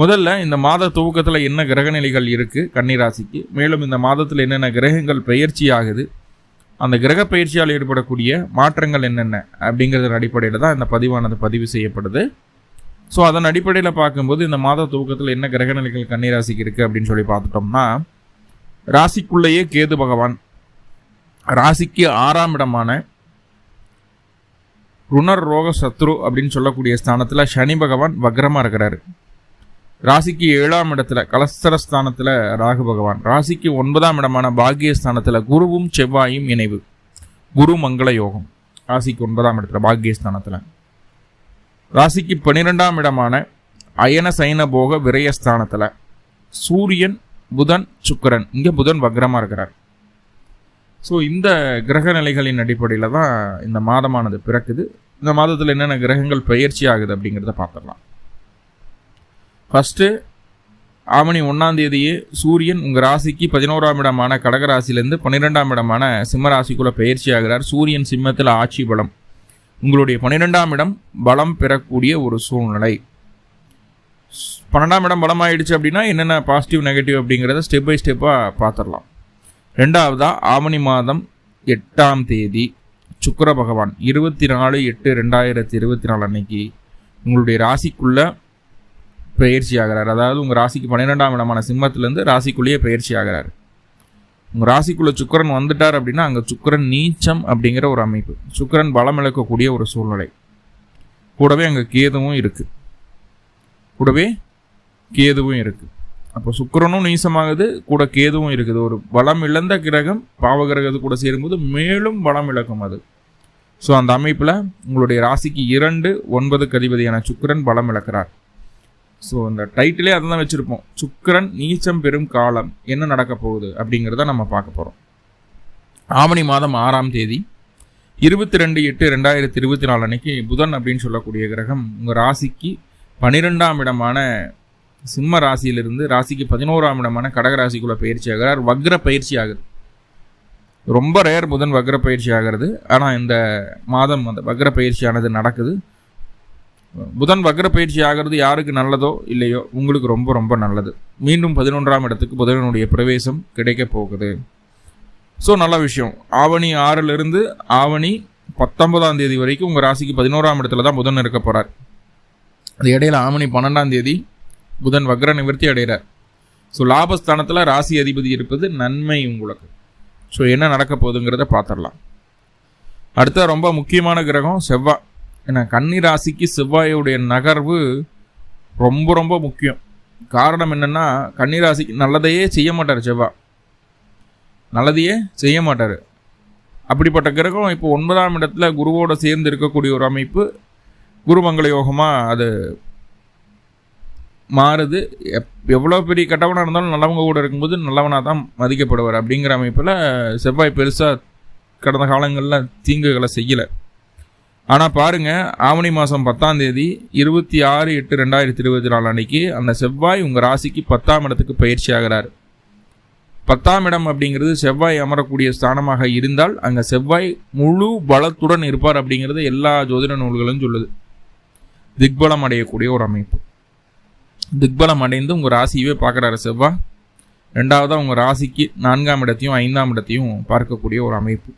முதல்ல இந்த மாத துவக்கத்தில் என்ன கிரகநிலைகள் இருக்குது கன்னிராசிக்கு? மேலும் இந்த மாதத்தில் என்னென்ன கிரகங்கள் பயிற்சி ஆகுது அந்த கிரக பயிற்சியால் ஏற்படக்கூடிய மாற்றங்கள் என்னென்ன? அப்படிங்கிறதன் அடிப்படையில் தான் இந்த பதிவானது பதிவு செய்யப்படுது. ஸோ அதன் அடிப்படையில் பார்க்கும்போது இந்த மாத துவக்கத்தில் என்ன கிரகநிலைகள் கன்னிராசிக்கு இருக்குது அப்படின்னு சொல்லி பார்த்துட்டோம்னா ராசிக்குள்ளேயே கேது பகவான் ராசிக்கு ஆறாம் இடமான ருணர் ரோக சத்ரு அப்படின்னு சொல்லக்கூடிய ஸ்தானத்தில் சனி பகவான் வக்ரமாக இருக்கிறாரு. ராசிக்கு ஏழாம் இடத்துல கலஸ்தரஸ்தானத்தில் ராகு பகவான். ராசிக்கு ஒன்பதாம் இடமான பாக்யஸ்தானத்தில் குருவும் செவ்வாயும் இணைவு. குரு மங்கள யோகம். ராசிக்கு ஒன்பதாம் இடத்துல பாக்கியஸ்தானத்தில் ராசிக்கு பன்னிரெண்டாம் இடமான அயன சைன போக விரயஸ்தானத்தில். சூரியன் புதன் சுக்கரன். இங்கே புதன் வக்ரமாக இருக்கிறார். ஸோ இந்த கிரக நிலைகளின் அடிப்படையில் தான் இந்த மாதமானது பிறக்குது. இந்த மாதத்தில் என்னென்ன கிரகங்கள் பயிற்சி ஆகுது அப்படிங்கிறத பார்த்துடலாம். ஃபஸ்ட்டு ஆவணி ஒன்றாம் தேதியே சூரியன் உங்கள் ராசிக்கு பதினோராம் இடமான கடகராசிலேருந்து பன்னிரெண்டாம் இடமான சிம்ம ராசிக்குள்ளே பயிற்சி ஆகிறார் சூரியன் சிம்மத்தில் ஆட்சி பலம். உங்களுடைய பன்னிரெண்டாம் இடம் பலம் பெறக்கூடிய ஒரு சூழ்நிலை. பன்னெண்டாம் இடம் பலமாயிடுச்சு அப்படின்னா என்னென்ன பாசிட்டிவ் நெகட்டிவ் அப்படிங்கிறத ஸ்டெப் பை ஸ்டெப்பாக பார்த்துடலாம் ரெண்டாவதாக ஆவணி மாதம் எட்டாம் தேதி சுக்கர பகவான் இருபத்தி நாலு எட்டு ரெண்டாயிரத்தி இருபத்தி நாலு அன்னைக்கு உங்களுடைய ராசிக்குள்ளே பயிற்சி ஆகிறார் அதாவது உங்கள் ராசிக்கு பன்னிரெண்டாம் இடமான சிம்மத்திலேருந்து ராசிக்குள்ளேயே பயிற்சி ஆகிறார் உங்கள் ராசிக்குள்ளே சுக்கரன் வந்துட்டார் அப்படின்னா அங்கே சுக்கரன் நீச்சம் அப்படிங்கிற ஒரு அமைப்பு. சுக்கரன் பலம் இழக்கக்கூடிய ஒரு சூழ்நிலை. கூடவே அங்கே கேதுவும் இருக்குது கூடவே கேதுவும் இருக்குது அப்போ சுக்கரனும் நீசமாகுது கூட கேதுவும் இருக்குது. ஒரு பலம் இழந்த கிரகம் பாவகிரகத்து கூட சேரும்போது மேலும் பலம் இழக்கும் அது. ஸோ அந்த அமைப்பில் உங்களுடைய ராசிக்கு இரண்டு ஒன்பது கதிபதியான சுக்கரன் பலம் இழக்கிறார். ஸோ அந்த டைட்டிலே அதை தான் வச்சுருப்போம். சுக்கரன் நீச்சம் பெறும் காலம் என்ன நடக்க போகுது அப்படிங்கிறத நம்ம பார்க்க போகிறோம் ஆவணி மாதம் ஆறாம் தேதி இருபத்தி ரெண்டு எட்டு ரெண்டாயிரத்தி இருபத்தி நாலு அன்னைக்கு புதன் அப்படின்னு சொல்லக்கூடிய கிரகம் உங்கள் ராசிக்கு பனிரெண்டாம் இடமான சிம்ம ராசியிலிருந்து ராசிக்கு பதினோராம் இடமான கடக ராசிக்குள்ளே பயிற்சி ஆகிறார். வக்ர பயிற்சி ஆகுது. ரொம்ப ரேர் புதன் வக்ர பயிற்சி ஆகிறது. ஆனால் இந்த மாதம் அந்த வக்ர பயிற்சியானது நடக்குது. புதன் வக்ர பயிற்சி ஆகிறது யாருக்கு நல்லதோ இல்லையோ உங்களுக்கு ரொம்ப ரொம்ப நல்லது. மீண்டும் பதினொன்றாம் இடத்துக்கு புதனுடைய பிரவேசம் கிடைக்க போகுது. ஸோ நல்ல விஷயம். ஆவணி ஆறிலிருந்து ஆவணி பத்தொன்பதாம் தேதி வரைக்கும் உங்கள் ராசிக்கு பதினோராம் இடத்துல தான் புதன் இருக்க போகிறார் அது இடையில ஆவணி பன்னெண்டாம் தேதி புதன் வக்ர நிவர்த்தி அடைகிறார். ஸோ லாபஸ்தானத்தில் ராசி அதிபதி இருப்பது நன்மை உங்களுக்கு. ஸோ என்ன நடக்க போகுதுங்கிறத பார்த்துடலாம். அடுத்த ரொம்ப முக்கியமான கிரகம் செவ்வாய் ஏன்னா கன்னி ராசிக்கு செவ்வாயுடைய நகர்வு ரொம்ப ரொம்ப முக்கியம். காரணம் என்னென்னா கன்னிராசிக்கு நல்லதையே செய்ய மாட்டார் செவ்வாய் நல்லதையே செய்ய மாட்டார். அப்படிப்பட்ட கிரகம் இப்போ ஒன்பதாம் இடத்துல குருவோடு சேர்ந்து இருக்கக்கூடிய ஒரு அமைப்பு. குருமங்கள யோகமாக அது மாறுது. எப் எவ்வளோ பெரிய கெட்டவனாக இருந்தாலும் நல்லவங்க கூட இருக்கும்போது நல்லவனாக தான் மதிக்கப்படுவார் அப்படிங்கிற அமைப்பில் செவ்வாய் பெருசாக கடந்த காலங்களில் தீங்குகளை செய்யலை. ஆனால் பாருங்கள் ஆவணி மாதம் பத்தாம் தேதி இருபத்தி ஆறு எட்டு ரெண்டாயிரத்தி இருபத்தி நாலு அன்னைக்கு அந்த செவ்வாய் உங்கள் ராசிக்கு பத்தாம் இடத்துக்கு பயிற்சி ஆகிறார். பத்தாம் இடம் அப்படிங்கிறது செவ்வாய் அமரக்கூடிய ஸ்தானமாக இருந்தால் அங்கே செவ்வாய் முழு பலத்துடன் இருப்பார் அப்படிங்கிறது எல்லா ஜோதிட நூல்களும் சொல்லுது. திக்பலம் அடையக்கூடிய ஒரு அமைப்பு. திக்பலம் அடைந்து உங்கள் ராசியவே பார்க்குறாரு செவ்வாய். ரெண்டாவதாக உங்கள் ராசிக்கு நான்காம் இடத்தையும் ஐந்தாம் இடத்தையும் பார்க்கக்கூடிய ஒரு அமைப்பு.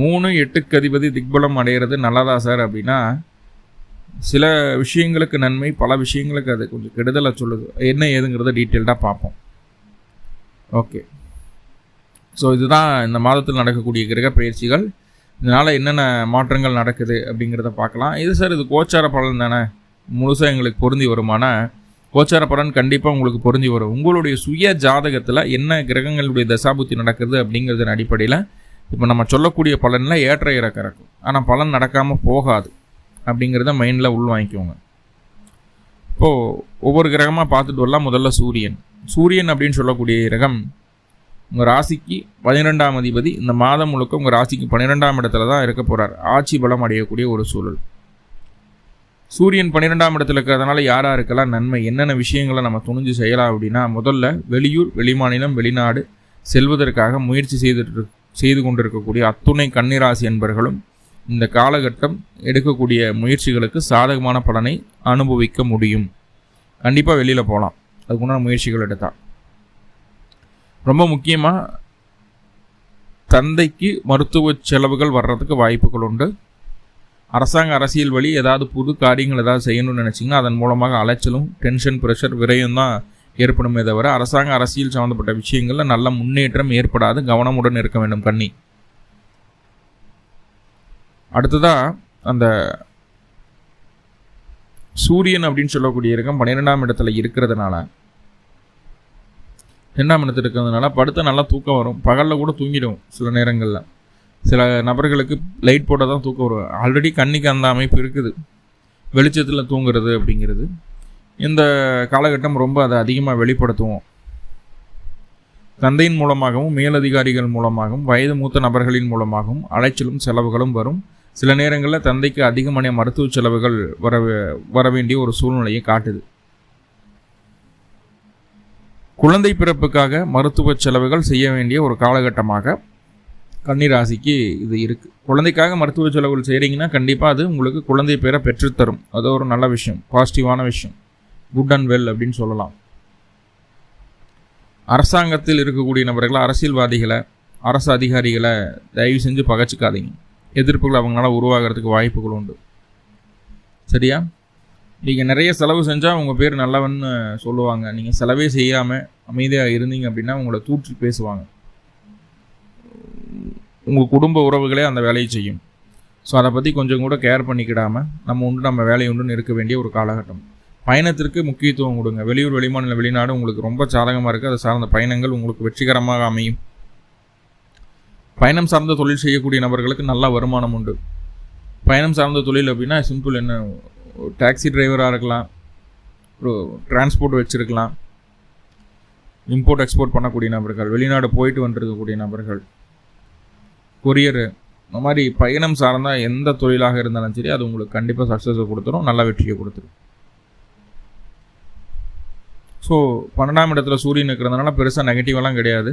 மூணு எட்டுக்கு அதிபதி திக்பலம் அடைகிறது நல்லதா சார் அப்படின்னா சில விஷயங்களுக்கு நன்மை பல விஷயங்களுக்கு அது கொஞ்சம் கெடுதலை சொல்லுது. என்ன ஏதுங்கிறத டீட்டெயில்டாக பார்ப்போம். ஓகே ஸோ இதுதான் இந்த மாதத்தில் நடக்கக்கூடிய கிரக பயிற்சிகள். இதனால் என்னென்ன மாற்றங்கள் நடக்குது அப்படிங்கிறத பார்க்கலாம். இது சார் இது கோச்சார பலன் தானே? முழுசாக எங்களுக்கு பொருந்தி வருமான? கோச்சார பலன் கண்டிப்பாக உங்களுக்கு பொருந்தி வரும். உங்களுடைய சுய ஜாதகத்தில் என்ன கிரகங்களுடைய தசாபுத்தி நடக்குது அப்படிங்கிறதன் அடிப்படையில் இப்போ நம்ம சொல்லக்கூடிய பலனில் ஏற்ற இறக்க இருக்கும் ஆனால் பலன் நடக்காமல் போகாது. அப்படிங்கிறத மைண்டில் உள்வாங்கிக்கோங்க இப்போது ஒவ்வொரு கிரகமாக பார்த்துட்டு வரலாம். முதல்ல சூரியன். சூரியன் அப்படின்னு சொல்லக்கூடிய கிரகம் உங்கள் ராசிக்கு பன்னிரெண்டாம் அதிபதி. இந்த மாதம் முழுக்க உங்கள் ராசிக்கு பன்னிரெண்டாம் இடத்துல தான் இருக்க போகிறார் ஆட்சி பலம் அடையக்கூடிய ஒரு சூழல். சூரியன் பன்னிரெண்டாம் இடத்துல இருக்கிறதுனால யாராக இருக்கலாம் நன்மை என்னென்ன விஷயங்களை நம்ம துணிஞ்சு செய்யலாம் அப்படின்னா முதல்ல வெளியூர் வெளிமாநிலம் வெளிநாடு செல்வதற்காக முயற்சி செய்துட்டு செய்து கொண்டிருக்கக்கூடிய அத்துணை கன்னிராசி என்பர்களும் இந்த காலகட்டம் எடுக்கக்கூடிய முயற்சிகளுக்கு சாதகமான பலனை அனுபவிக்க முடியும். கண்டிப்பாக வெளியில் போகலாம் அதுக்குண்டான முயற்சிகள் எடுத்தால். ரொம்ப முக்கியமாக தந்தைக்கு மருத்துவ செலவுகள் வர்றதுக்கு வாய்ப்புகள் உண்டு. அரசாங்க அரசியல் வழி ஏதாவது புது காரியங்கள் ஏதாவது செய்யணும்னு நினச்சிங்கன்னா அதன் மூலமாக அலைச்சலும் டென்ஷன் ப்ரெஷர் விரையும் தான் ஏற்படுமே தவிர அரசாங்க அரசியல் சம்மந்தப்பட்ட விஷயங்களில் நல்ல முன்னேற்றம் ஏற்படாது கவனமுடன் இருக்க வேண்டும் கண்ணி. அடுத்ததாக அந்த சூரியன் அப்படின்னு சொல்லக்கூடிய இருக்கம் பன்னிரெண்டாம் இடத்துல இருக்கிறதுனால ரெண்டாம் இடத்துல இருக்கிறதுனால படுத்த நல்லா தூக்கம் வரும். பகலில் கூட தூங்கிடும் சில நேரங்களில். சில நபர்களுக்கு லைட் போட்டால் தான் தூக்கம் வரும். ஆல்ரெடி கண்ணிக்கு அந்த அமைப்பு இருக்குது. வெளிச்சத்தில் தூங்குறது அப்படிங்கிறது. இந்த காலகட்டம் ரொம்ப அதை அதிகமாக வெளிப்படுத்துவோம் தந்தையின் மூலமாகவும் மேலதிகாரிகள் மூலமாகவும் வயது மூத்த நபர்களின் மூலமாகவும் அலைச்சலும் செலவுகளும் வரும். சில நேரங்களில் தந்தைக்கு அதிகமான மருத்துவ செலவுகள் வர வர வேண்டிய ஒரு சூழ்நிலையை காட்டுது. குழந்தை பிறப்புக்காக மருத்துவ செலவுகள் செய்ய வேண்டிய ஒரு காலகட்டமாக கன்னிராசிக்கு இது இருக்குது குழந்தைக்காக மருத்துவ செலவுகள் செய்கிறீங்கன்னா கண்டிப்பாக அது உங்களுக்கு குழந்தை பேரை பெற்றுத்தரும். அது ஒரு நல்ல விஷயம் பாசிட்டிவான விஷயம். குட் அண்ட் வெல் அப்படின்னு சொல்லலாம். அரசாங்கத்தில் இருக்கக்கூடிய நபர்களை அரசியல்வாதிகளை அரசு அதிகாரிகளை தயவு செஞ்சு பகச்சிக்காதீங்க. எதிர்ப்புகள் அவங்களால உருவாகிறதுக்கு வாய்ப்புகள் உண்டு. சரியா? நீங்கள் நிறைய செலவு செஞ்சால் உங்கள் பேர் நல்லவன்னு சொல்லுவாங்க. நீங்கள் செலவே செய்யாமல் அமைதியாக இருந்தீங்க அப்படின்னா உங்களை தூற்றி பேசுவாங்க. உங்கள் குடும்ப உறவுகளே அந்த வேலையை செய்யும். ஸோ அதை பற்றி கொஞ்சம் கூட கேர் பண்ணிக்கிடாமல் நம்ம உண்டு நம்ம வேலையை உண்டுன்னு இருக்க வேண்டிய ஒரு காலகட்டம். பயணத்திற்கு முக்கியத்துவம் கொடுங்க. வெளியூர் வெளிமாநில வெளிநாடு உங்களுக்கு ரொம்ப சாதகமாக இருக்குது அதை சார்ந்த பயணங்கள் உங்களுக்கு வெற்றிகரமாக அமையும். பயணம் சார்ந்த தொழில் செய்யக்கூடிய நபர்களுக்கு நல்ல வருமானம் உண்டு. பயணம் சார்ந்த தொழில் அப்படின்னா சிம்பிள் என்ன? டாக்ஸி டிரைவராக இருக்கலாம். ஒரு டிரான்ஸ்போர்ட் வச்சுருக்கலாம். இம்போர்ட் எக்ஸ்போர்ட் பண்ணக்கூடிய நபர்கள் வெளிநாடு போயிட்டு வந்துருக்கக்கூடிய நபர்கள் கொரியரு இந்த மாதிரி பயணம் சார்ந்தால் எந்த தொழிலாக இருந்தாலும் சரி அது உங்களுக்கு கண்டிப்பாக சக்ஸஸை கொடுத்துரும் நல்ல வெற்றியை கொடுத்துரும். ஸோ பன்னெண்டாம் இடத்துல சூரியன் இருக்கிறதுனால பெருசாக நெகட்டிவெல்லாம் கிடையாது.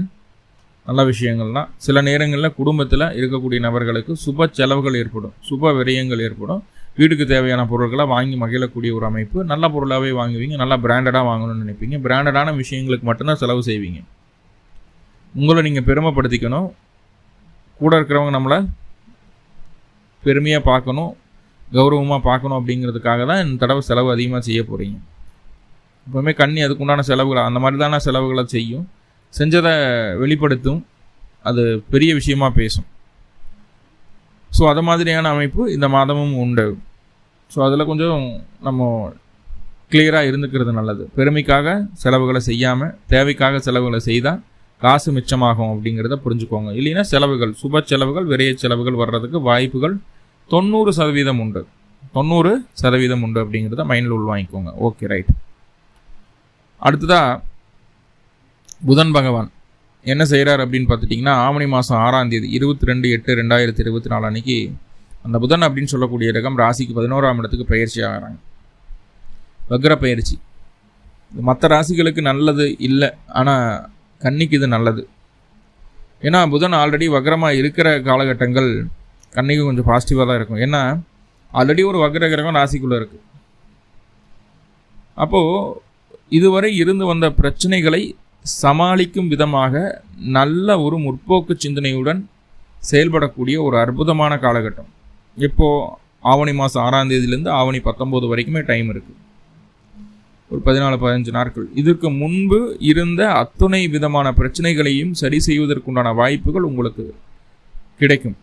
நல்ல விஷயங்கள்லாம் சில நேரங்களில் குடும்பத்தில் இருக்கக்கூடிய நபர்களுக்கு சுப செலவுகள் ஏற்படும். சுப விரயங்கள் ஏற்படும். வீட்டுக்கு தேவையான பொருட்களை வாங்கி மகிழக்கூடிய ஒரு அமைப்பு. நல்ல பொருளாகவே வாங்குவீங்க. நல்லா பிராண்டடாக வாங்கணும்னு நினைப்பீங்க. பிராண்டடான விஷயங்களுக்கு மட்டும்தான் செலவு செய்வீங்க. உங்களை நீங்கள் பெருமைப்படுத்திக்கணும். கூட இருக்கிறவங்க நம்மளை பெருமையாக பார்க்கணும். கௌரவமாக பார்க்கணும் அப்படிங்கிறதுக்காக தான் இந்த தடவை செலவு அதிகமாக செய்ய போகிறீங்க எப்போவுமே கண்ணி அதுக்குண்டான செலவுகளை அந்த மாதிரி தானே செலவுகளை செய்யும். செஞ்சதை வெளிப்படுத்தும். அது பெரிய விஷயமா பேசும். ஸோ அது மாதிரியான அமைப்பு இந்த மாதமும் உண்டு. ஸோ அதில் கொஞ்சம் நம்ம கிளியராக இருந்துக்கிறது நல்லது. பெருமைக்காக செலவுகளை செய்யாமல் தேவைக்காக செலவுகளை செய்தால் காசு மிச்சமாகும் அப்படிங்கிறத புரிஞ்சுக்கோங்க. இல்லைன்னா செலவுகள் சுப செலவுகள் விரைய செலவுகள் வர்றதுக்கு வாய்ப்புகள் தொண்ணூறு சதவீதம் உண்டு. தொண்ணூறு சதவீதம் உண்டு அப்படிங்கிறத மைண்டில் உள்வாங்கிக்கோங்க. ஓகே ரைட் அடுத்ததாக புதன் பகவான். என்ன செய்கிறார் அப்படின்னு பார்த்துட்டிங்கன்னா ஆவணி மாதம் ஆறாம் தேதி இருபத்தி ரெண்டு எட்டு ரெண்டாயிரத்தி இருபத்தி நாலு அன்றைக்கி அந்த புதன் அப்படின்னு சொல்லக்கூடிய ரகம் ராசிக்கு பதினோராம் இடத்துக்கு பயிற்சி ஆகிறாங்க. வக்ர பயிற்சி. மற்ற ராசிகளுக்கு நல்லது இல்லை ஆனால் கன்னிக்கு இது நல்லது. ஏன்னா புதன் ஆல்ரெடி வக்ரமாக இருக்கிற காலகட்டங்கள் கன்னிக்கு கொஞ்சம் பாசிட்டிவாக தான் இருக்கும். ஏன்னா ஆல்ரெடி ஒரு வக்ர கிரகம் ராசிக்குள்ளே இருக்குது அப்போது இதுவரை இருந்து வந்த பிரச்சனைகளை சமாளிக்கும் விதமாக நல்ல ஒரு முற்போக்கு சிந்தனையுடன் செயல்படக்கூடிய ஒரு அற்புதமான காலகட்டம். இப்போது ஆவணி மாதம் ஆறாம் தேதியிலேருந்து ஆவணி பத்தொம்போது வரைக்குமே டைம் இருக்குது ஒரு பதினாலு பதினஞ்சு நாட்கள். இதற்கு முன்பு இருந்த அத்துணை விதமான பிரச்சனைகளையும் சரி செய்வதற்குண்டான வாய்ப்புகள் உங்களுக்கு கிடைக்கும்.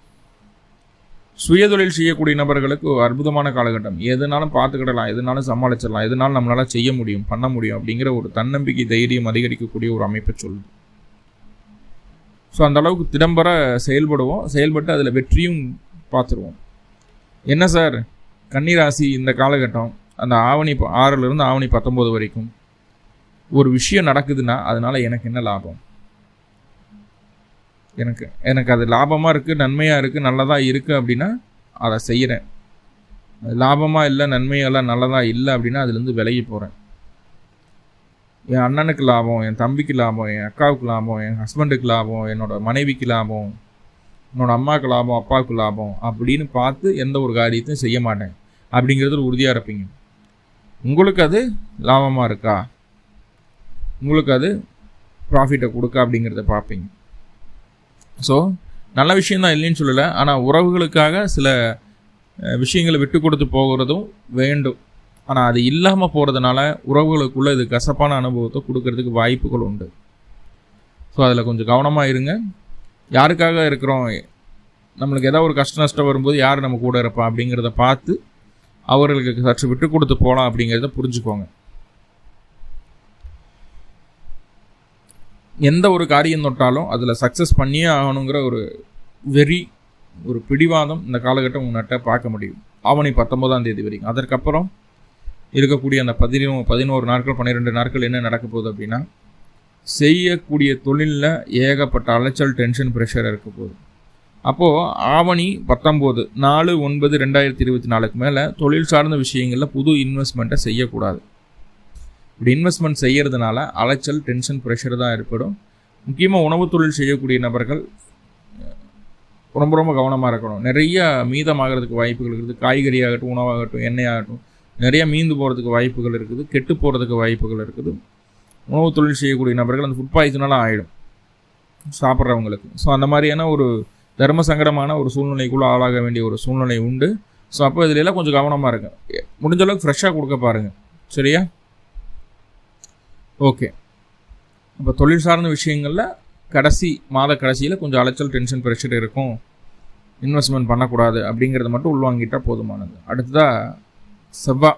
சுயதொழில் செய்யக்கூடிய நபர்களுக்கு அற்புதமான காலகட்டம். எதுனாலும் பார்த்துக்கிடலாம் எதுனாலும் சமாளிச்சிடலாம் எதுனாலும் நம்மளால் செய்ய முடியும் பண்ண முடியும் அப்படிங்கிற ஒரு தன்னம்பிக்கை தைரியம் அதிகரிக்கக்கூடிய ஒரு அமைப்பை சொல்லுது. ஸோ அந்த அளவுக்கு திடம்பர செயல்படுவோம். செயல்பட்டு அதில் வெற்றியும் பார்த்துருவோம். என்ன சார்? கன்னிராசி இந்த காலகட்டம் அந்த ஆவணி ஆறிலிருந்து ஆவணி பத்தொம்போது வரைக்கும் ஒரு விஷயம் நடக்குதுன்னா அதனால் எனக்கு என்ன லாபம்? எனக்கு எனக்கு அது லாபமாக இருக்குது நன்மையாக இருக்குது நல்லதாக இருக்குது அப்படின்னா அதை செய்கிறேன் லாபமாக இல்லை நன்மையெல்லாம் நல்லதாக இல்லை அப்படின்னா அதுலேருந்து விலகி போகிறேன் என் அண்ணனுக்கு லாபம் என் தம்பிக்கு லாபம் என் அக்காவுக்கு லாபம் என் ஹஸ்பண்டுக்கு லாபம் என்னோட மனைவிக்கு லாபம் என்னோடய அம்மாவுக்கு லாபம் அப்பாவுக்கு லாபம் அப்படின்னு பார்த்து எந்த ஒரு காரியத்தையும் செய்ய மாட்டேன். அப்படிங்கிறதுல உறுதியாக இருப்பீங்க. உங்களுக்கு அது லாபமாக இருக்கா? உங்களுக்கு அது ப்ராஃபிட்டை கொடுக்கா அப்படிங்கிறத பார்ப்பீங்க. ஸோ நல்ல விஷயந்தான் இல்லைன்னு சொல்லலை. ஆனால் உறவுகளுக்காக சில விஷயங்களை விட்டு கொடுத்து போகிறதும் வேண்டும். ஆனால் அது இல்லாமல் போகிறதுனால உறவுகளுக்குள்ளே இது கசப்பான அனுபவத்தை கொடுக்கறதுக்கு வாய்ப்புகள் உண்டு. ஸோ அதில் கொஞ்சம் கவனமாக இருங்க. யாருக்காக இருக்கிறோம்? நம்மளுக்கு ஏதாவது ஒரு கஷ்ட நஷ்டம் வரும்போது யார் நம்ம கூட இருப்பா அப்படிங்கிறத பார்த்து அவர்களுக்கு சற்று விட்டு கொடுத்து போகலாம் அப்படிங்கிறத புரிஞ்சுக்கோங்க. எந்த ஒரு காரியம் தொட்டாலும் அதில் சக்ஸஸ் பண்ணியே ஆகணுங்கிற ஒரு வெறி ஒரு பிடிவாதம் இந்த காலகட்டம் உங்கள்கிட்ட பார்க்க முடியும். ஆவணி பத்தொம்போதாம் தேதி வரைக்கும். அதற்கப்புறம் இருக்கக்கூடிய அந்த பதினோ பதினோரு நாட்கள் பன்னிரெண்டு நாட்கள் என்ன நடக்க போகுது அப்படின்னா செய்யக்கூடிய தொழிலில் ஏகப்பட்ட அலைச்சல் டென்ஷன் ப்ரெஷர் இருக்க போகுது. அப்போது ஆவணி பத்தொம்போது நாலு ஒன்பது ரெண்டாயிரத்தி இருபத்தி நாலுக்கு மேலே தொழில் சார்ந்த விஷயங்களில் புது இன்வெஸ்ட்மெண்ட்டை செய்யக்கூடாது. இப்படி இன்வெஸ்ட்மெண்ட் செய்கிறதுனால அலைச்சல் டென்ஷன் ப்ரெஷர் தான் ஏற்படும். முக்கியமாக உணவு தொழில் செய்யக்கூடிய நபர்கள் ரொம்ப ரொம்ப கவனமாக இருக்கணும். நிறைய மீதமாகிறதுக்கு வாய்ப்புகள் இருக்குது. காய்கறி ஆகட்டும் உணவாகட்டும் எண்ணெய் ஆகட்டும் நிறைய மீந்து போகிறதுக்கு வாய்ப்புகள் இருக்குது. கெட்டு போகிறதுக்கு வாய்ப்புகள் இருக்குது. உணவு தொழில் செய்யக்கூடிய நபர்கள் அந்த ஃபுட் பாய்சனால ஆகிடும் சாப்பிட்றவங்களுக்கு. ஸோ அந்த மாதிரியான ஒரு தர்ம சங்கடமான ஒரு சூழ்நிலைக்குள்ளே ஆளாக வேண்டிய ஒரு சூழ்நிலை உண்டு. ஸோ அப்போ இதிலெல்லாம் கொஞ்சம் கவனமாக இருங்க. முடிஞ்ச அளவுக்கு ஃப்ரெஷ்ஷாக கொடுக்க பாருங்கள் சரியா? ஓகே. இப்போ தொழில் சார்ந்த விஷயங்களில் கடைசி மாத கடைசியில் கொஞ்சம் அலைச்சல் டென்ஷன் ப்ரெஷர் இருக்கும். இன்வெஸ்ட்மெண்ட் பண்ணக்கூடாது அப்படிங்கிறத மட்டும் உள்வாங்கிட்டால் போதுமானது. அடுத்ததாக செவ்வா.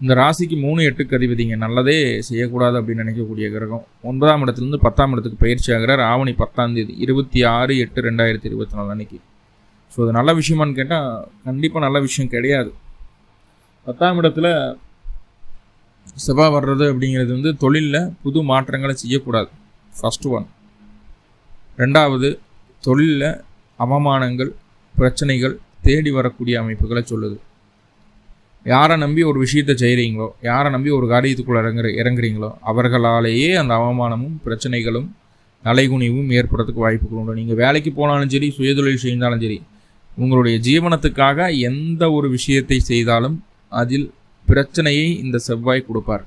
இந்த ராசிக்கு மூணு எட்டுக்கு அதிபதிங்க. நல்லதே செய்யக்கூடாது அப்படின்னு நினைக்கக்கூடிய கிரகம். ஒன்பதாம் இடத்துலேருந்து பத்தாம் இடத்துக்கு பயிற்சி ஆகிறார் ஆவணி பத்தாம் தேதி இருபத்தி ஆறு எட்டு ரெண்டாயிரத்தி இருபத்தி நாலு அன்னைக்கு. ஸோ அது நல்ல விஷயமானு கேட்டால் கண்டிப்பாக நல்ல விஷயம் கிடையாது. பத்தாம் இடத்துல செவ்வாய் வர்றது அப்படிங்கிறது வந்து தொழிலில் புது மாற்றங்களை செய்யக்கூடாது. ஃபஸ்ட்டு ஒன் ரெண்டாவது தொழிலில் அவமானங்கள் பிரச்சனைகள் தேடி வரக்கூடிய அமைப்புகளை சொல்லுது. யாரை நம்பி ஒரு விஷயத்தை செய்கிறீங்களோ யாரை நம்பி ஒரு காரியத்துக்குள்ளே இறங்குற இறங்குறீங்களோ அவர்களாலேயே அந்த அவமானமும் பிரச்சனைகளும் நலைகுனிவும் ஏற்படுறதுக்கு வாய்ப்புகள் உண்டு. நீங்கள் வேலைக்கு போனாலும் சரி சுயதொழில் செய்தாலும் சரி உங்களுடைய ஜீவனத்துக்காக எந்த ஒரு விஷயத்தை செய்தாலும் அதில் பிரச்சனையை இந்த செவ்வாய் கொடுப்பார்.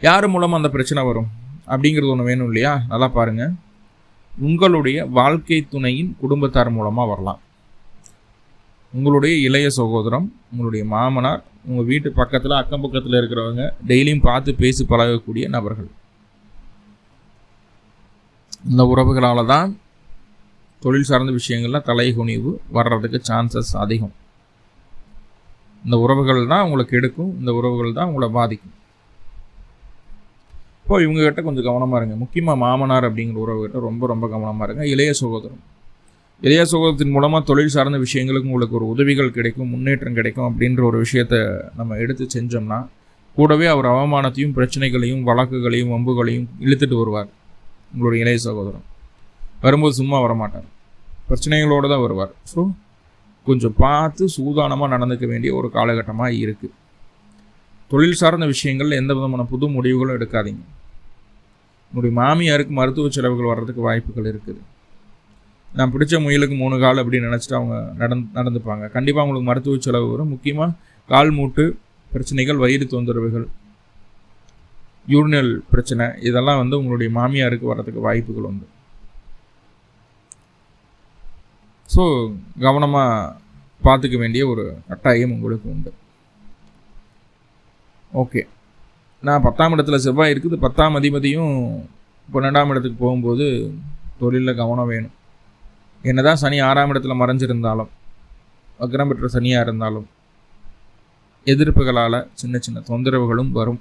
யார் மூலம் அந்த பிரச்சனை வரும்? அப்படிங்கிறது ஒன்று வேணும் இல்லையா? நல்லா பாருங்கள் உங்களுடைய வாழ்க்கை துணையின் குடும்பத்தார் மூலமாக வரலாம். உங்களுடைய இளைய சகோதரம் உங்களுடைய மாமனார் உங்கள் வீட்டு பக்கத்தில் அக்கம் பக்கத்தில் இருக்கிறவங்க டெய்லியும் பார்த்து பேசி பழகக்கூடிய நபர்கள். இந்த உறவுகளால் தான் தொழில் சார்ந்த விஷயங்களில் தலைகுனிவு வர்றதுக்கு சான்சஸ் அதிகம். இந்த உறவுகள் தான் உங்களுக்கு எடுக்கும் இந்த உறவுகள் தான் உங்களை பாதிக்கும். இப்போ இவங்ககிட்ட கொஞ்சம் கவனமாக இருங்க. முக்கியமாக மாமனார் அப்படிங்கிற உறவுகிட்ட ரொம்ப ரொம்ப கவனமாக இருங்க. இளைய சகோதரம் இளைய சகோதரத்தின் மூலமாக தொழில் சார்ந்த விஷயங்களுக்கு உங்களுக்கு ஒரு உதவிகள் கிடைக்கும் முன்னேற்றம் கிடைக்கும் அப்படின்ற ஒரு விஷயத்த நம்ம எடுத்து செஞ்சோம்னா கூடவே அவர் அவமானத்தையும் பிரச்சனைகளையும் வழக்குகளையும் வம்புகளையும் இழுத்துட்டு வருவார். உங்களுடைய இளைய சகோதரம் வரும்போது சும்மா வரமாட்டார். பிரச்சனைகளோடு தான் வருவார். ஸோ கொஞ்சம் பார்த்து சூதானமாக நடந்துக்க வேண்டிய ஒரு காலகட்டமாக இருக்குது தொழில் சார்ந்த விஷயங்கள் எந்த விதமான புது முடிவுகளும் எடுக்காதீங்க. உங்களுடைய மாமியாருக்கு மருத்துவ செலவுகள் வர்றதுக்கு வாய்ப்புகள் இருக்குது. நான் பிடிச்ச முயலுக்கு மூணு கால் அப்படின்னு நினச்சிட்டு அவங்க நடந் நடந்துப்பாங்க. கண்டிப்பாக அவங்களுக்கு மருத்துவ செலவு வரும். முக்கியமாக கால் மூட்டு பிரச்சனைகள் வயிறு தொந்தரவுகள் யூரினல் பிரச்சனை இதெல்லாம் வந்து உங்களுடைய மாமியாருக்கு வர்றதுக்கு வாய்ப்புகள் உண்டு. ஸோ கவனமாக பார்த்துக்க வேண்டிய ஒரு கட்டாயம் உங்களுக்கு உண்டு. ஓகே நான் பத்தாம் இடத்துல செவ்வாய் இருக்குது. பத்தாம் அதிபதியும் பன்னெண்டாம் இடத்துக்கு போகும்போது தொழிலில் கவனம் வேணும். என்ன தான் சனி ஆறாம் இடத்துல மறைஞ்சிருந்தாலும் வக்ரம் பெற்ற சனியாக இருந்தாலும் எதிர்ப்புகளால் சின்ன சின்ன தொந்தரவுகளும் வரும்.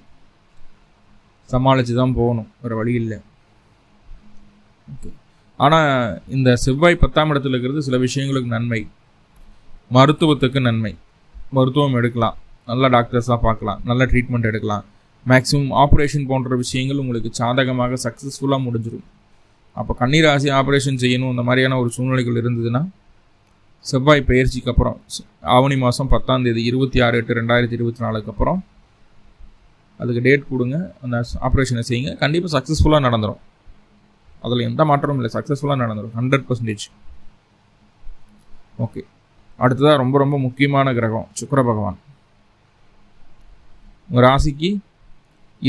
சமாளித்து தான் போகணும். வேறு வழி இல்லை. ஓகே ஆனால் இந்த செவ்வாய் பத்தாம் இடத்துல இருக்கிறது சில விஷயங்களுக்கு நன்மை. மருத்துவத்துக்கு நன்மை. மருத்துவம் எடுக்கலாம். நல்ல டாக்டர்ஸாக பார்க்கலாம். நல்ல ட்ரீட்மெண்ட் எடுக்கலாம். மேக்ஸிமம் ஆப்ரேஷன் போன்ற விஷயங்கள் உங்களுக்கு சாதகமாக சக்ஸஸ்ஃபுல்லாக முடிஞ்சிடும் அப்போ கண்ணீராசி ஆப்ரேஷன் செய்யணும். அந்த மாதிரியான ஒரு சூழ்நிலைகள் இருந்ததுன்னா செவ்வாய் பயிற்சிக்கு அப்புறம் ஆவணி மாதம் பத்தாம் தேதி இருபத்தி ஆறு எட்டு ரெண்டாயிரத்தி இருபத்தி நாலுக்கு அப்புறம் அதுக்கு டேட் கொடுங்க. அந்த ஆப்ரேஷனை செய்யுங்க. கண்டிப்பாக சக்ஸஸ்ஃபுல்லாக நடந்துடும் அதில் எந்த மாற்றமும் இல்லை. சக்ஸஸ்ஃபுல்லாக நடந்துடும் ஹண்ட்ரட் பர்சன்டேஜ் ஓகே அடுத்ததாக ரொம்ப ரொம்ப முக்கியமான கிரகம் சுக்கர பகவான். உங்கள் ராசிக்கு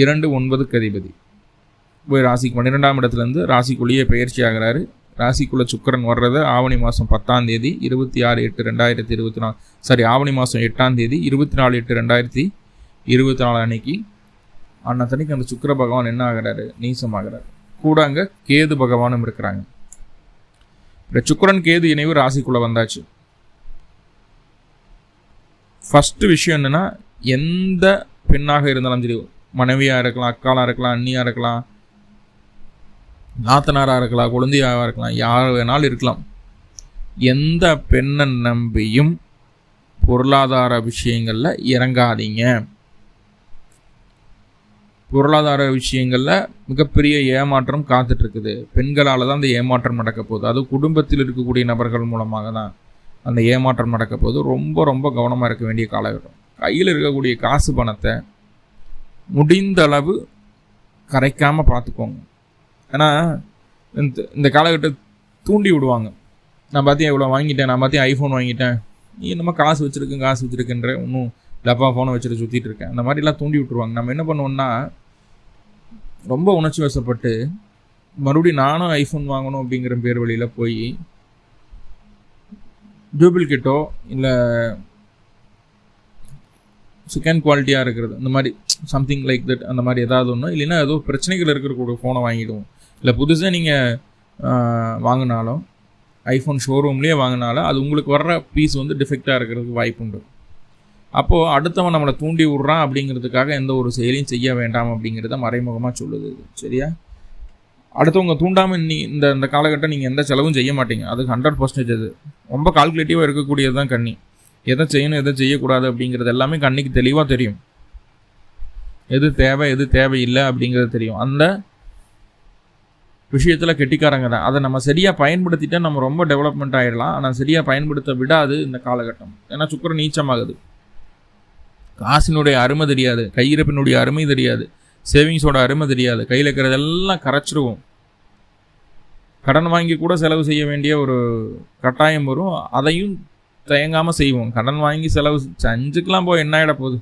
இரண்டு ஒன்பதுக்கு அதிபதி போய் ராசிக்கு பன்னிரெண்டாம் இடத்துலேருந்து ராசிக்குள்ளேயே பயிற்சி ஆகிறாரு. ராசிக்குள்ளே சுக்கிரன் வர்றது ஆவணி மாதம் பத்தாம் தேதி இருபத்தி ஆறு எட்டு ரெண்டாயிரத்தி இருபத்தி நாலு சாரி ஆவணி மாதம் எட்டாம் தேதி இருபத்தி நாலு எட்டு ரெண்டாயிரத்தி இருபத்தி நாலு அன்னைக்கு. அன்னத்தனைக்கு அந்த சுக்கர பகவான் என்ன ஆகிறாரு? நீசமாகிறாரு. கூட அங்கே கேது பகவானும் இருக்கிறாங்க. இப்போ சுக்கரன் கேது இணைவு ராசிக்குள்ளே வந்தாச்சு. ஃபஸ்ட்டு விஷயம் என்னென்னா எந்த பெண்ணாக இருந்தாலும் சரி மனைவியாக இருக்கலாம் அக்காலாக இருக்கலாம் அண்ணியாக இருக்கலாம் நாத்தனாராக இருக்கலாம் குழந்தையாக இருக்கலாம் யார் வேணாலும் இருக்கலாம். எந்த பெண்ணை நம்பியும் பொருளாதார விஷயங்களில் இறங்காதீங்க. பொருளாதார விஷயங்களில் மிகப்பெரிய ஏமாற்றம் காத்துட்ருக்குது. பெண்களால் தான் அந்த ஏமாற்றம் நடக்க போகுது. அது குடும்பத்தில் இருக்கக்கூடிய நபர்கள் மூலமாக தான் அந்த ஏமாற்றம் நடக்க போகுது. ரொம்ப ரொம்ப கவனமாக இருக்க வேண்டிய காலகட்டம். கையில் இருக்கக்கூடிய காசு பணத்தை முடிந்த அளவு கரைக்காமல் பார்த்துக்கோங்க ஏன்னா இந்த இந்த காலகட்டம் தூண்டி விடுவாங்க. நான் பார்த்தியா இவ்வளோ வாங்கிட்டேன் நான் பார்த்தியா ஐஃபோன் வாங்கிட்டேன்? நீ என்னமோ காசு வச்சுருக்கேன் காசு வச்சுருக்கேன்ற இன்னும் டப்பா ஃபோனை வச்சுட்டு சுற்றிட்டு இருக்கேன். அந்த மாதிரிலாம் தூண்டி விட்டுருவாங்க. நம்ம என்ன பண்ணுவோம்னா ரொம்ப உணர்ச்சி வசப்பட்டு மறுபடியும் நானும் ஐஃபோன் வாங்கணும் அப்படிங்கிற பேர் வழியில் போய் டூப்ளிகேட்டோ இல்லை செகண்ட் குவாலிட்டியாக இருக்கிறது. இந்த மாதிரி சம்திங் லைக் தட் அந்த மாதிரி ஏதாவது ஒன்று இல்லைன்னா ஏதோ பிரச்சனைகள் இருக்கிற ஃபோனை வாங்கிடுவோம். இல்லை புதுசாக நீங்கள் வாங்கினாலும் ஐஃபோன் ஷோரூம்லேயே வாங்கினாலும் அது உங்களுக்கு வர்ற பீஸ் வந்து டிஃபெக்டாக இருக்கிறதுக்கு வாய்ப்பு உண்டு அப்போது அடுத்தவன் நம்மளை தூண்டி விட்றான் அப்படிங்கிறதுக்காக எந்த ஒரு செயலையும் செய்ய வேண்டாம் அப்படிங்கிறத மறைமுகமாக சொல்லுது சரியா? அடுத்தவங்க தூண்டாமல் நீ இந்த இந்த காலகட்டம் நீங்கள் எந்த செலவும் செய்ய மாட்டீங்க. அது ஹண்ட்ரட் பர்சன்டேஜ் அது. ரொம்ப கால்குலேட்டிவாக இருக்கக்கூடியது தான் கண்ணி. எதை செய்யணும் எதை செய்யக்கூடாது அப்படிங்கிறது எல்லாமே கண்ணிக்கு தெளிவாக தெரியும். எது தேவை எது தேவையில்லை அப்படிங்கிறது தெரியும். அந்த விஷயத்தில் கெட்டிக்காரங்க தான். அதை நம்ம சரியாக பயன்படுத்திட்டால் நம்ம ரொம்ப டெவலப்மெண்ட் ஆகிடலாம் ஆனால் சரியாக பயன்படுத்த விடாது இந்த காலகட்டம். ஏன்னா சுக்கரம் நீச்சமாகுது. காசினுடைய அருமை தெரியாது கையிருப்பினுடைய அருமை தெரியாது சேவிங்ஸோட அருமை தெரியாது. கையில் இருக்கிறதெல்லாம் கரைச்சிருவோம். கடன் வாங்கி கூட செலவு செய்ய வேண்டிய ஒரு கட்டாயம் வரும். அதையும் தயங்காமல் செய்வோம். கடன் வாங்கி செலவு செஞ்சுக்கலாம் போய் என்ன ஆகிட போகுது?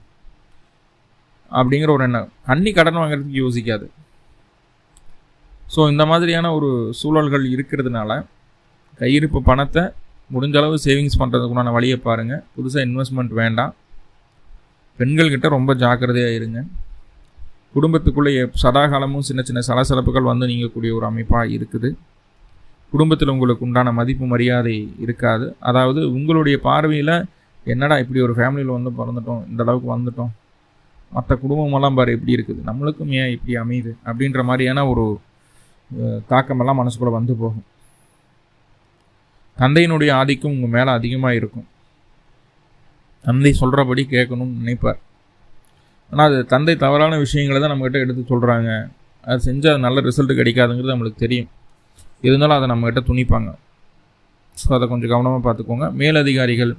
அப்படிங்கிற ஒரு எண்ணம். கண்ணி கடன் வாங்குறதுக்கு யோசிக்காது. ஸோ இந்த மாதிரியான ஒரு சூழல்கள் இருக்கிறதுனால கையிருப்பு பணத்தை முடிஞ்சளவு சேவிங்ஸ் பண்ணுறதுக்குண்டான வழியை பாருங்கள் புதுசாக இன்வெஸ்ட்மெண்ட் வேண்டாம். பெண்கள்கிட்ட ரொம்ப ஜாக்கிரதையாக இருங்க. குடும்பத்துக்குள்ளே சதாகாலமும் சின்ன சின்ன சலசலப்புகள் வந்து நீங்கக்கூடிய ஒரு அமைப்பாக இருக்குது. குடும்பத்தில் உங்களுக்கு உண்டான மதிப்பு மரியாதை இருக்காது. அதாவது உங்களுடைய பார்வையில் என்னடா இப்படி ஒரு ஃபேமிலியில் வந்து பிறந்துட்டோம் இந்த அளவுக்கு வந்துட்டோம். மற்ற குடும்பமெல்லாம் பாரு எப்படி இருக்குது. நம்மளுக்கும் ஏன் இப்படி அமையுது? அப்படின்ற மாதிரியான ஒரு தாக்கமெல்லாம் மனசுக்குள்ளே வந்து போகும். தந்தையினுடைய ஆதிக்கம் உங்கள் மேலே அதிகமாக இருக்கும். தந்தை சொல்கிறபடி கேட்கணும்னு நினைப்பார். ஆனால் அது தந்தை தவறான விஷயங்களை தான் நம்மக்கிட்ட எடுத்து சொல்கிறாங்க அது செஞ்சால் அது நல்ல ரிசல்ட் கிடைக்காதுங்கிறது நம்மளுக்கு தெரியும். இருந்தாலும் அதை நம்மக்கிட்ட துணிப்பாங்க. ஸோ அதை கொஞ்சம் கவனமாக பார்த்துக்கோங்க. மேலதிகாரிகள்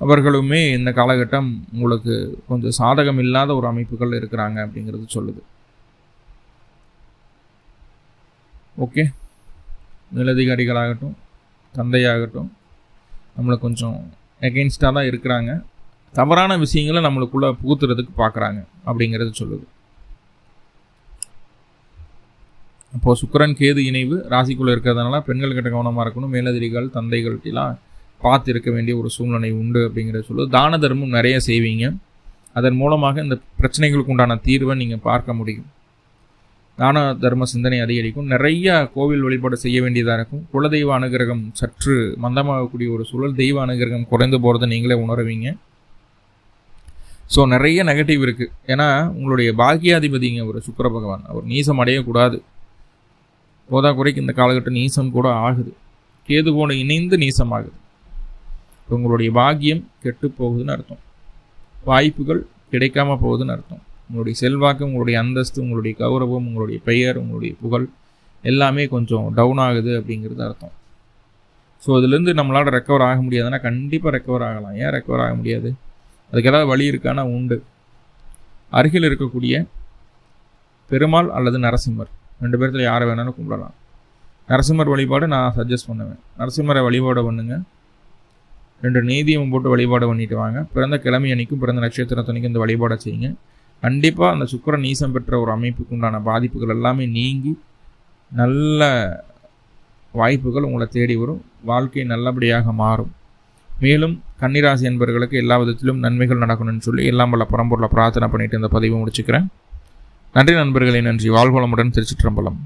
அவர்களுமே இந்த காலகட்டம் உங்களுக்கு கொஞ்சம் சாதகம் இல்லாத ஒரு அமைப்புகள் இருக்கிறாங்க அப்படிங்கிறது சொல்லுது. ஓகே மேலதிகாரிகளாகட்டும் தந்தையாகட்டும் நம்மளை கொஞ்சம் எகெயின்ஸ்டாக தான் இருக்கிறாங்க. தவறான விஷயங்களை நம்மளுக்குள்ளே புகுத்துறதுக்கு பார்க்குறாங்க அப்படிங்கிறது சொல்லுது. அப்போது சுக்கரன் கேது இணைவு ராசிக்குள்ளே இருக்கிறதுனால பெண்கள் கிட்ட கவனமாக இருக்கணும். மேலதிரிகள் தந்தைகள்ட்டெல்லாம் பார்த்து இருக்க வேண்டிய ஒரு சூழ்நிலை உண்டு அப்படிங்கிறத சொல்லுது. தான தர்மம் நிறைய செய்வீங்க. அதன் மூலமாக இந்த பிரச்சனைகளுக்கு உண்டான தீர்வை நீங்கள் பார்க்க முடியும். தான தர்ம சிந்தனை அதிகரிக்கும். நிறைய கோவில் வழிபாடு செய்ய வேண்டியதாக இருக்கும். குலதெய்வ அனுகிரகம் சற்று மந்தமாகக்கூடிய ஒரு சூழல். தெய்வ அனுகிரகம் குறைந்து போகிறத நீங்களே உணருவீங்க. ஸோ நிறைய நெகட்டிவ் இருக்குது ஏன்னா உங்களுடைய பாக்கியாதிபதிங்க ஒரு சுக்கர பகவான் அவர் நீசம் அடையக்கூடாது. போதா குறைக்கு இந்த காலகட்டம் நீசம் கூட ஆகுது. கேதுவோடு இணைந்து நீசமாகுது ஆகுது. உங்களுடைய பாக்கியம் கெட்டு போகுதுன்னு அர்த்தம். வாய்ப்புகள் கிடைக்காம போகுதுன்னு அர்த்தம். உங்களுடைய செல்வாக்கு உங்களுடைய அந்தஸ்து உங்களுடைய கௌரவம் உங்களுடைய பெயர் உங்களுடைய புகழ் எல்லாமே கொஞ்சம் டவுன் ஆகுது அப்படிங்கிறது அர்த்தம். ஸோ அதுலேருந்து நம்மளால் ரெக்கவர் ஆக முடியாதுன்னா கண்டிப்பாக ரெக்கவர் ஆகலாம். ஏன் ரெக்கவர் ஆக முடியாது? அதுக்கு ஏதாவது வழி இருக்கானா? உண்டு. அருகில் இருக்கக்கூடிய பெருமாள் அல்லது நரசிம்மர். ரெண்டு பேர்த்தில் யாரை வேணாலும் கும்பிடலாம். நரசிம்மர் வழிபாடு நான் சஜஸ்ட் பண்ணுவேன். நரசிம்மரை வழிபாடு பண்ணுங்க. ரெண்டு நீதியம் போட்டு வழிபாடு பண்ணிட்டு வாங்க. பிறந்த கிழமை அன்னைக்கும் பிறந்த நட்சத்திரத்தன்னைக்கும் இந்த வழிபாடை செய்யுங்க. கண்டிப்பாக அந்த சுக்கிரன் நீசம் பெற்ற ஒரு அமைப்புக்கு உண்டான பாதிப்புகள் எல்லாமே நீங்கி நல்ல வாய்ப்புகள் உங்களை தேடி வரும். வாழ்க்கை நல்லபடியாக மாறும். மேலும் கன்னிராசி என்பவர்களுக்கு எல்லா விதத்திலும் நன்மைகள் நடக்கணும்னு சொல்லி எல்லாம் வல்ல பரம்பொருளை பிரார்த்தனை பண்ணிட்டு இந்த பதிவை முடிச்சுக்கிறேன். நன்றி நண்பர்களே நன்றி. வாழ்வளமுடன் திருச்சிற்றம்பலம்.